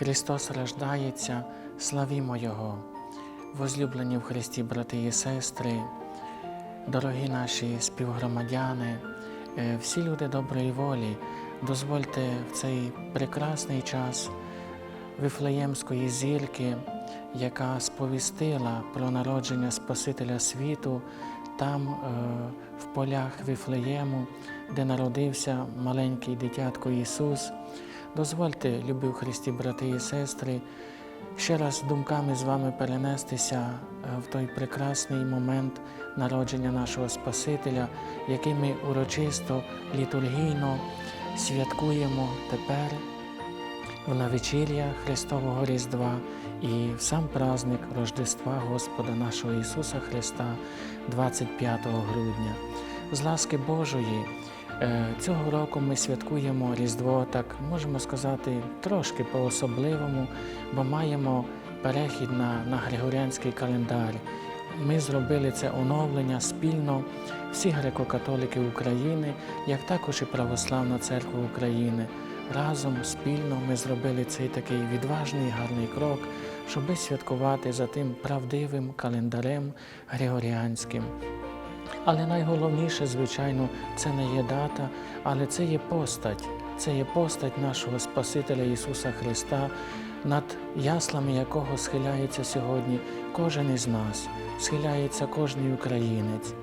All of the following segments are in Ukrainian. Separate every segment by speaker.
Speaker 1: Христос рождається, славімо Його, возлюблені в Христі, брати і сестри, дорогі наші співгромадяни, е, всі люди доброї волі, дозвольте в цей прекрасний час Вифлеємської зірки, яка сповістила про народження Спасителя світу там, е, в полях Вифлеєму, де народився маленький дитятко Ісус. Дозвольте, любі в Христі, брати і сестри, ще раз думками з вами перенестися е, в той прекрасний момент народження нашого Спасителя, який ми урочисто, літургійно святкуємо тепер в навечір'я Христового Різдва і в сам праздник Рождества Господа нашого Ісуса Христа 25 грудня. З ласки Божої цього року ми святкуємо Різдво, так можемо сказати, трошки по-особливому, бо маємо перехід на, на Григоріанський календар. Ми зробили це оновлення спільно всі греко-католики України, як також і Православна Церква України. Разом спільно ми зробили цей такий відважний гарний крок, щоби святкувати за тим правдивим календарем Григоріанським. Але найголовніше, звичайно, це не є дата, але це є постать. Це є постать нашого Спасителя Ісуса Христа, над яслами якого схиляється сьогодні кожен із нас, схиляється кожен українець.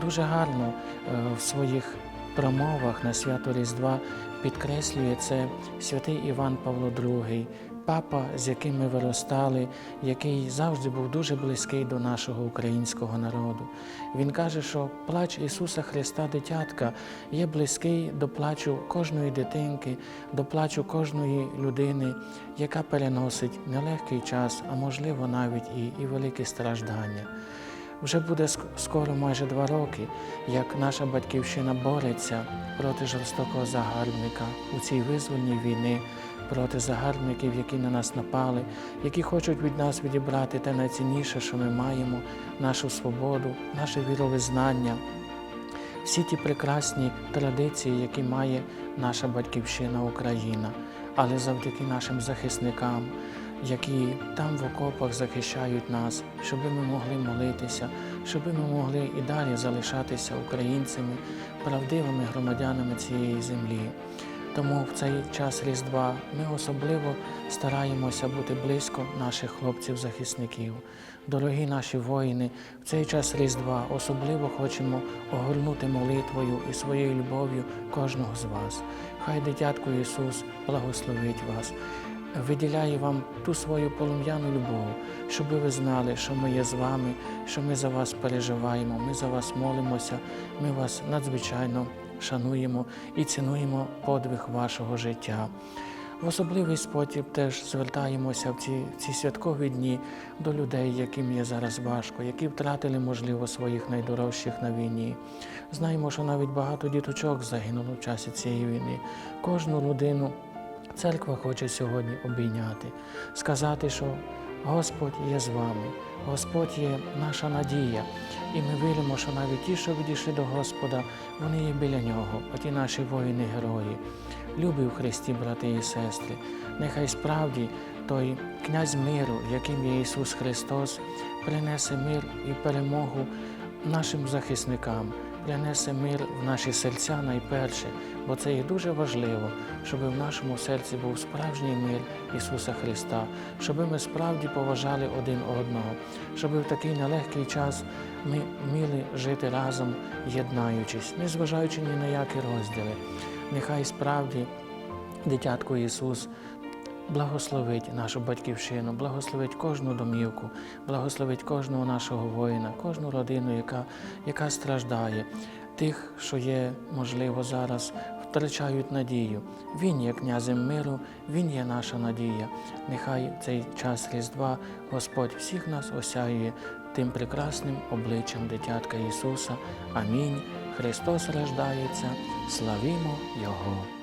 Speaker 1: Дуже гарно е, в своїх промовах на свято Різдва підкреслює це святий Іван Павло II, папа, з яким ми виростали, який завжди був дуже близький до нашого українського народу. Він каже, що плач Ісуса Христа, дитятка, є близький до плачу кожної дитинки, до плачу кожної людини, яка переносить нелегкий час, а можливо навіть і, і великі страждання. Вже буде скоро майже два роки, як наша батьківщина бореться проти жорстокого загарбника у цій визвольній війни, проти загарбників, які на нас напали, які хочуть від нас відібрати те найцінніше, що ми маємо, нашу свободу, наше віровизнання, всі ті прекрасні традиції, які має наша батьківщина Україна, але завдяки нашим захисникам, які там в окопах захищають нас, щоб ми могли молитися, щоб ми могли і далі залишатися українцями, правдивими громадянами цієї землі. Тому в цей час Різдва ми особливо стараємося бути близько наших хлопців-захисників. Дорогі наші воїни, в цей час Різдва особливо хочемо огорнути молитвою і своєю любов'ю кожного з вас. Хай дитятко Ісус благословить вас, виділяє вам ту свою полум'яну любов, щоб ви знали, що ми є з вами, що ми за вас переживаємо, ми за вас молимося, ми вас надзвичайно шануємо і цінуємо подвиг вашого життя. В особливий спосіб теж звертаємося в ці, в ці святкові дні до людей, яким є зараз важко, які втратили, можливо, своїх найдорожчих на війні. Знаємо, що навіть багато діточок загинуло в часі цієї війни. Кожну людину церква хоче сьогодні обійняти, сказати, що Господь є з вами, Господь є наша надія, і ми віримо, що навіть ті, що відійшли до Господа, вони є біля нього, оті наші воїни-герої. Любі в Христі, брати і сестри, нехай справді той князь миру, яким є Ісус Христос, принесе мир і перемогу нашим захисникам, принесе мир в наші серця найперше, бо це є дуже важливо, щоб в нашому серці був справжній мир Ісуса Христа, щоб ми справді поважали один одного, щоб в такий нелегкий час ми вміли жити разом, єднаючись, незважаючи ні на які розділи. Нехай справді дитятко Ісус благословить нашу батьківщину, благословить кожну домівку, благословить кожного нашого воїна, кожну родину, яка, яка страждає, тих, що є, можливо, зараз втрачають надію. Він є князем миру, Він є наша надія. Нехай цей час Різдва Господь всіх нас осяює тим прекрасним обличчям дитятка Ісуса. Амінь. Христос рождається, славімо Його.